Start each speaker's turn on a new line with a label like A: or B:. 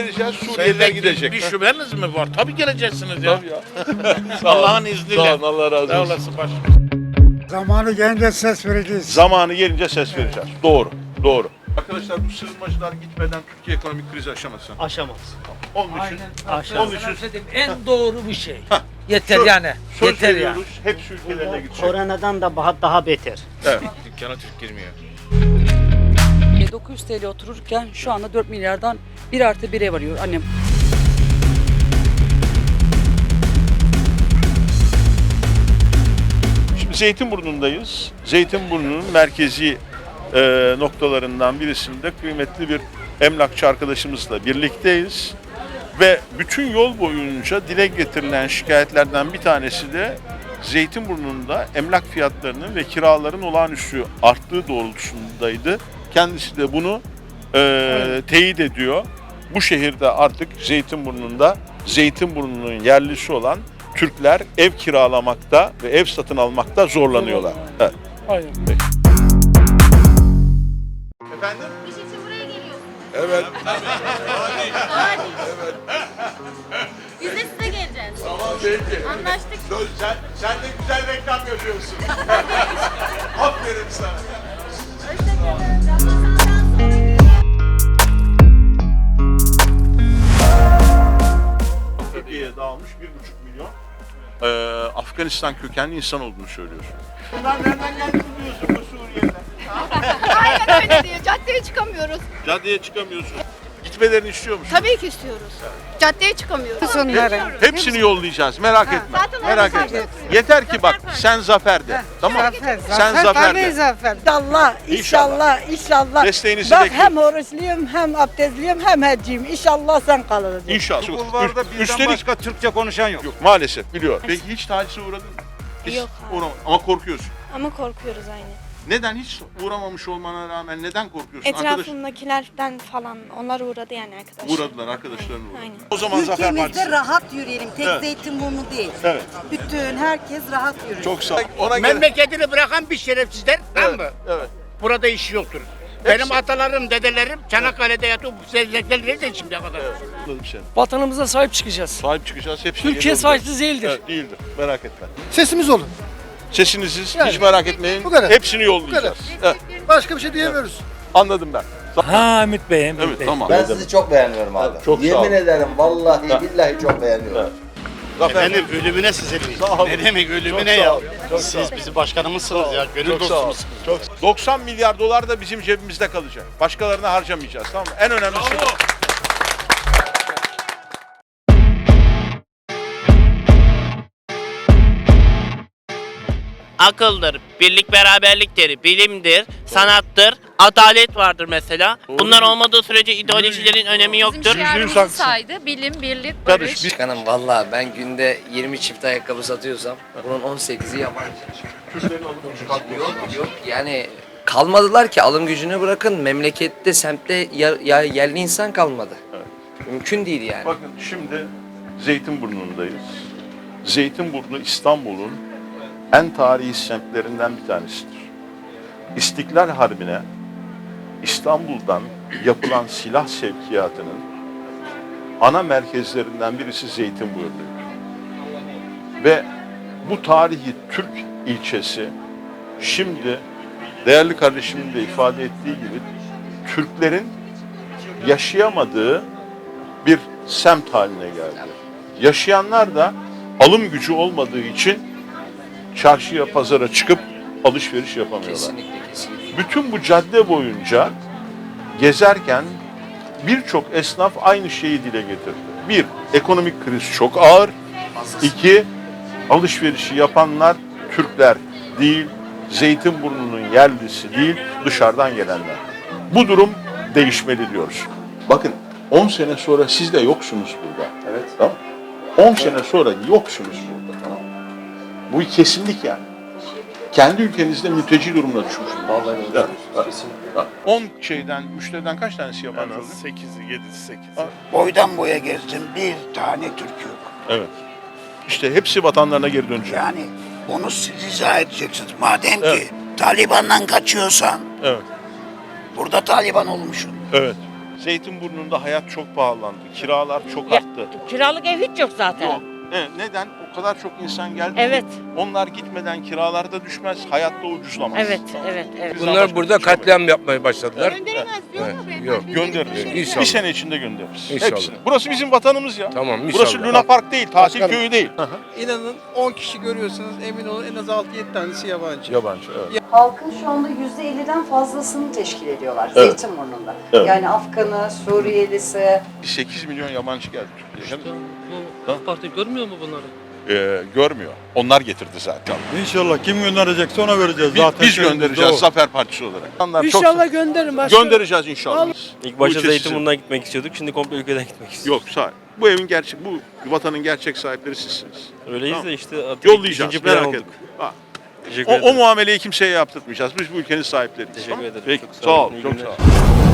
A: geleceğiz, Suriyeliler gidecek.
B: Bir şüpheniz mi var? Tabii geleceksiniz ya.
A: Tabii ya. Sağ.
B: Allah'ın izniyle.
A: Sağ olun, Allah razı
B: Sağ
A: olsun.
B: olasın başım.
C: Zamanı gelince ses vereceğiz.
A: Zamanı gelince ses vereceğiz. Doğru, doğru. Arkadaşlar bu sığınmacılar gitmeden Türkiye ekonomik krizi aşamasın.
D: Aşamaz.
A: Onun için,
D: Aşamaz.
A: onun için
D: En doğru bir şey. Yeter
A: Söz-
D: yani.
A: söz
D: Yeter yani.
A: veriyoruz. Hepsi ülkelerine gidecek.
E: Koronadan da daha, daha beter.
A: Evet.
B: Dükkana Türk girmiyor.
F: 900 TL otururken şu anda 4 milyardan 1 artı 1'e varıyor annem.
A: Şimdi Zeytinburnu'ndayız. Zeytinburnu'nun merkezi e, noktalarından birisinde kıymetli bir emlakçı arkadaşımızla birlikteyiz. Ve bütün yol boyunca dile getirilen şikayetlerden bir tanesi de Zeytinburnu'nda emlak fiyatlarının ve kiraların olağanüstü arttığı doğrultusundaydı. Kendisi de bunu e, teyit ediyor. Bu şehirde artık Zeytinburnu'nda Zeytinburnu'nun yerlisi olan Türkler ev kiralamakta ve ev satın almakta zorlanıyorlar. Evet.
D: Aynen.
A: Efendim?
G: İş için buraya geliyoruz.
A: Evet.
G: Biz de size geleceğiz.
A: Tamam peki.
G: Anlaştık.
A: Sen, sen de güzel reklam yapıyorsun. Aferin sana. Eee, Afganistan kökenli insan olduğunu söylüyorsun. Bunlar nereden geldi biliyorsun bu Suriye'den.
G: Aynen öyle diyor. Caddeye çıkamıyoruz.
A: Caddeye çıkamıyorsun. Gitmelerini istiyor?
G: Tabii ki istiyoruz. Caddeye çıkamıyoruz.
A: Hepsini yollayacağız merak etme.
G: Zaten
A: merak
G: orada
A: etme.
G: oturuyoruz.
A: Yeter ki bak
G: Zafer
A: sen zafer de. Tamam. Sen zafer de.
H: zafer. İnşallah,
A: İnşallah.
H: inşallah, inşallah.
A: Desteğinizi
H: Bak
A: bekliyorum.
H: hem oruçluyum, hem abdestliyim, hem hacıyım. İnşallah sen kalacaksın.
A: İnşallah.
I: Bulvarda bizden
A: Üstelik
I: başka Türkçe konuşan yok.
A: yok maalesef biliyor. Peki hiç tacize uğradın mı? Hiç
G: Yok,
A: uğramadın. Ama korkuyorsun.
G: Ama korkuyoruz aynı.
A: Neden hiç uğramamış olmana rağmen neden korkuyorsun? Arkadaş
G: Etrafımdakilerden falan onlar uğradı yani arkadaşlar.
A: uğradılar, arkadaşların uğradı.
G: Aynen.
A: O zaman Zafer Partisi.
H: Ülkemizde rahat yürüyelim. Tek
A: Evet.
H: Zeytinburnu değil.
A: Evet.
H: Bütün herkes rahat yürüyor.
A: Çok sağ ol. Ona göre.
B: Memleketini bırakan bir şerefsizler tamam mı?
A: Evet. evet.
B: Burada işi yoktur. Benim atalarım, dedelerim Çanakkale'de yatıp bu sevdikleri nerede şimdiye kadar?
A: Anladım seni.
D: Vatanımıza sahip çıkacağız.
A: Sahip çıkacağız. Hepsine
D: Türkiye sahipsiz değildir.
A: Evet, değildir. Merak etme.
C: Sesimiz olun.
A: Sesinizi
C: Yani.
A: hiç merak etmeyin.
C: Bu kadar.
A: Hepsini yollayacağız. Evet,
C: Başka bir şey diyemiyoruz.
A: anladım ben.
D: Ha Ümit Bey, Ümit
A: Evet
D: Bey.
A: tamam.
J: Ben sizi çok beğeniyorum abi.
A: çok sağ
J: Yemin ederim vallahi billahi çok beğeniyorum.
A: Zafer
B: Efendim ölümüne size. Ne demek ölümüne
A: Çok
B: ya?
A: Çok.
B: Siz bizim başkanımızsınız ya. Gönül
A: Çok sağ olun.
B: dostumuz.
A: Çok 90 milyar dolar da bizim cebimizde kalacak. Başkalarına harcamayacağız tamam mı? En önemlisi bu.
K: Akıldır, birlik beraberliktir, bilimdir, sanattır, adalet vardır mesela. Bunlar olmadığı sürece ideolojilerin önemi yoktur.
A: Haklısın.
G: saydı. Bilim, birlik,
A: Karış biz
E: Başkanım valla ben günde 20 çift ayakkabı satıyorsam bunun 18'i yabancı. Yok yok yani kalmadılar ki alım gücünü bırakın memlekette semtte ya, ya- yerli insan kalmadı. Mümkün değil yani.
A: Bakın şimdi Zeytinburnu'ndayız. Zeytinburnu İstanbul'un en tarihi semtlerinden bir tanesidir. İstiklal Harbi'ne İstanbul'dan yapılan silah sevkiyatının ana merkezlerinden birisi Zeytinburnu'ydu. Ve bu tarihi Türk ilçesi şimdi değerli kardeşimin de ifade ettiği gibi Türklerin yaşayamadığı bir semt haline geldi. Yaşayanlar da alım gücü olmadığı için çarşıya, pazara çıkıp alışveriş yapamıyorlar.
E: Kesinlikle kesinlikle.
A: Bütün bu cadde boyunca gezerken birçok esnaf aynı şeyi dile getirdi. Bir, ekonomik kriz çok ağır. İki, alışverişi yapanlar Türkler değil, Zeytinburnu'nun yerlisi değil, dışarıdan gelenler. Bu durum değişmeli diyoruz. Bakın 10 sene sonra siz de yoksunuz burada. Evet. Tamam 10 sene sonra yoksunuz burada. Bu kesinlik yani. Kendi ülkenizde mülteci durumuna düşmüşsünüz.
J: Vallahi
A: Evet, evet. 10 şeyden, müşteriden kaç tanesi yabancı oldu?
B: 8'i, 7'si, 8'i.
I: Boydan boya gezdim bir tane Türk yok.
A: Evet. İşte hepsi vatanlarına geri dönecek.
I: Yani onu siz izah edeceksiniz. Madem
A: Evet.
I: ki Taliban'dan kaçıyorsan
A: Evet.
I: burada Taliban olmuşsun.
A: Evet. Zeytinburnu'nda hayat çok pahalandı. Kiralar çok
H: Ya-
A: arttı.
H: Kiralık ev hiç yok zaten.
A: Yok. Evet, neden? Kadar çok insan geldi. ki
H: Evet,
A: Onlar gitmeden kiralarda düşmez, hayatta ucuzlamaz.
H: evet, evet, evet.
A: Biz daha başka ucuzlamayız.
L: yapmaya başladılar.
G: Gönderemez diyor mu
L: Yok.
A: Göndeririz.
L: İnşallah.
A: Bir sene içinde göndeririz.
L: İnşallah.
A: Hepsini. Burası bizim vatanımız ya.
L: Tamam
A: Burası Luna Park değil, tatil köyü değil.
C: İnanın 10 kişi görüyorsanız emin olun en az 6-7 tanesi yabancı.
A: Yabancı, evet.
F: Halkın şu anda %50'den fazlasını teşkil ediyorlar
A: Evet.
F: Zeytinburnu'nda.
A: Evet.
F: Yani Afganı, Suriyelisi,
A: 8 milyon yabancı geldi Türkiye'ye.
D: AK Parti görmüyor mu bunları?
A: Ee, görmüyor. Onlar getirdi zaten.
L: İnşallah kim gönderecekse ona vereceğiz
A: Biz, biz göndereceğiz Zafer Partisi olarak. İnşallah
H: İnşallah gönderin başkanım.
A: Göndereceğiz inşallah.
L: İlk
A: ülke sizin.
L: gitmek istiyorduk. Şimdi komple ülkeden gitmek istiyoruz.
A: Yok sağ. Bu evin gerçek, bu vatanın gerçek sahipleri sizsiniz.
L: Öyleyiz
A: Tamam.
L: de işte artık
A: Yollayacağız, merak
L: olduk.
A: etme. Ha. O, o muameleyi kimseye yaptırtmayacağız. Biz bu ülkenin sahipleriyiz.
L: Teşekkür
A: tamam?
L: ederim.
A: Peki,
L: Çok sağ
A: sağ ol,
L: olun,
A: çok
L: günler.
A: sağ ol.